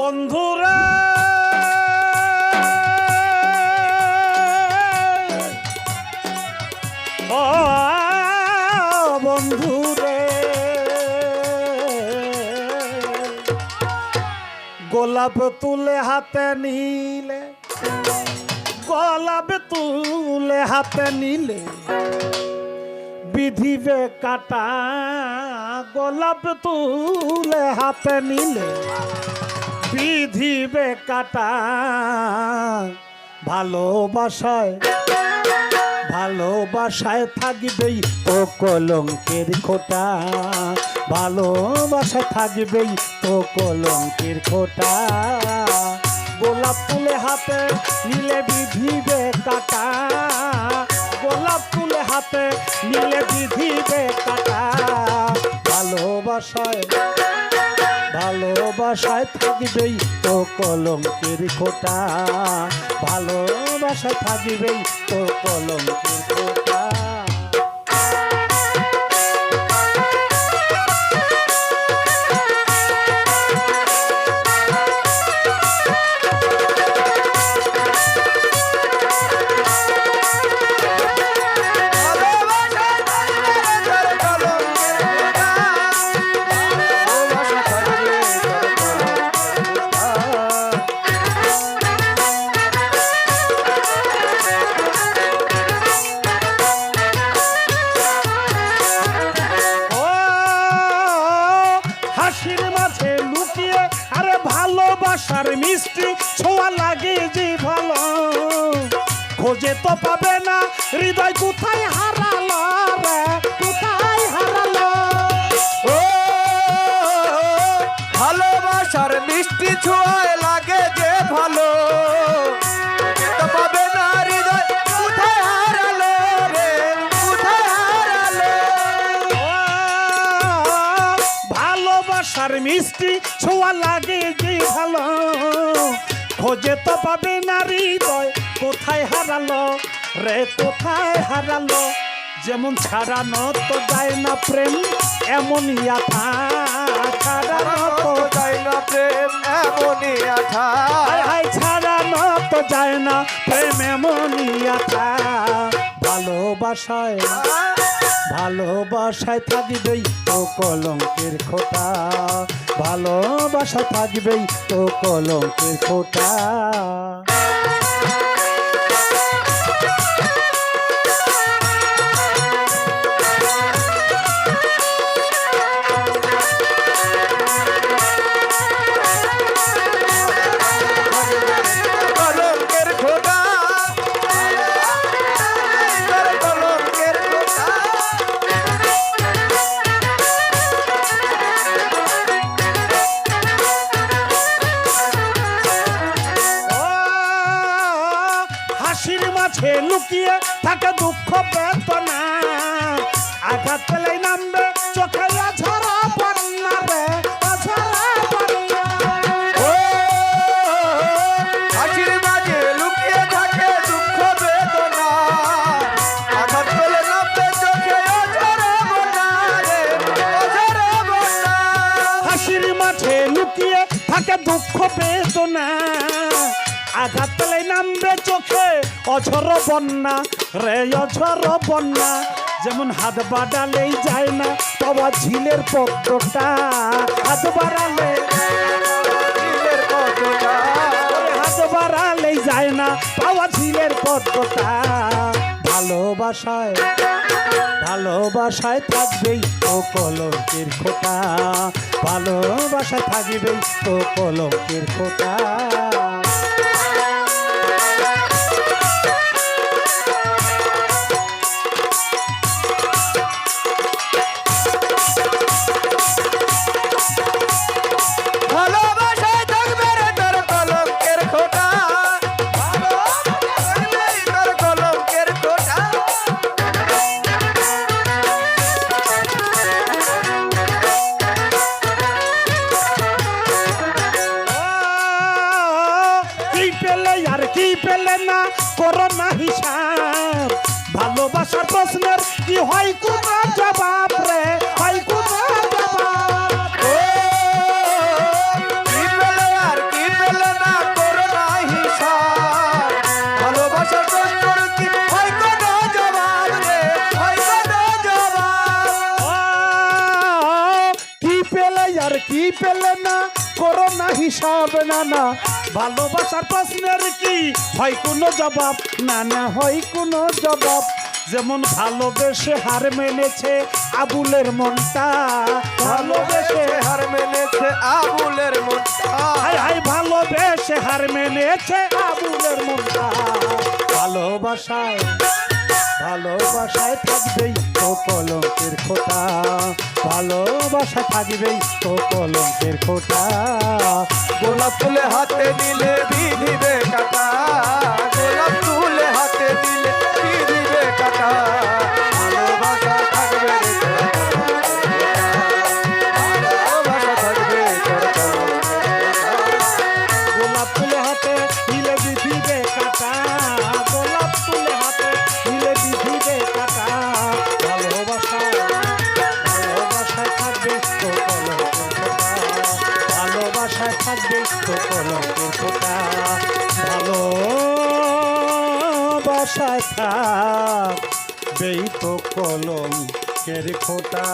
বন্ধুরা। ও গোলাপ তুলে হাতে নিলে, গোলাপ তুলে হাতে নিলে বিধিবে কাটা, গোলাপ তুলে হাতে নিলে বিধিবে কাটা ভালোবাসায় ভালোবাসায় থাকবেই তো কলঙ্কের খোটা, ভালোবাসায় থাকবেই তো কলঙ্কের খোটা। গোলাপ তুলে হাতে নিলে বিধিবে কাটা গোলাপ তুলে হাতে নিলে বিধিবে কাটা ভালোবাসায় ভালোবাসায় থাকিবেই তো কলঙ্কের খোটা। ভালোবাসায় থাকিবেই তো কলঙ্কের খোটা। খোঁজে তো পাবে না। হৃদয় কোথায় হারালো রে? কোথায় হারালো? ও, ভালোবাসার মিষ্টি ছোঁয়ায় লাগে যে ভালো। মিষ্টি ছোঁয়া লাগে যে ভালো। খোঁজে তো পাবে না হৃদয় কোথায় হারালো? রে কোথায় হারালো? যেমন ছাড়ানো তো যায় না প্রেম এমন আথা ছাড়ানো তো যায় না প্রেম হায় ছাড়ানো তো যায় না প্রেম এমনই আথা ভালোবাসায় ভালোবাসায় থাকবেই তো কলঙ্কের খোটা। ভালোবাসা থাকবেই তো কলঙ্কের খোটা। মাঝে লুকিয়ে থাকে দুঃখ বেদনা। আঘাত পেলেই নামবে চোখে ঝরা রে লুকিয়ে থাকে দুঃখ বেদনা। আঘাত পেলে নামবে চোখে অঝরে বন্যা, রে অঝরে বন্যা, যেমন হাত বাড়ালেই যায় না বাবা ঝিলের পত্রটা, হাত বাড়ালে হাত বাড়ালেই যায় না বাবা ঝিলের পদ্মটা ভালোবাসায় ভালোবাসায় থাকবেই তো কলঙ্কের খোটা, ভালোবাসায় থাকবেই তো কলঙ্কের খোটা। প্রশ্নের কি হয় কোনো জবাব রে? হয় কোনো কি পেলে আর কি পেলে না করো না হিসাব না? না হিসাব না না। ভালোবাসার প্রশ্নের কি? হয় কোনো জবাব? না না হয় কোনো জবাব। যেমন ভালোবেসে হার মেনেছে আবুলের মনটা ভালোবেসে হার মেনেছে আবুলের মনটা। হাই ভালোবেসে হার মেনেছে আবুলের মনটা। ভালোবাসায় ভালোবাসায় থাকবেই তো কলঙ্কের খোটা ভালোবাসা থাকবেই তো কলঙ্কের খোটা গোলাপ ফুলে হাতে নিলে বিধিবে কাটা। ভালোবাসায় কলকের পোকা ভালো বাসায় থাক। বেই তো কলম কের খোটা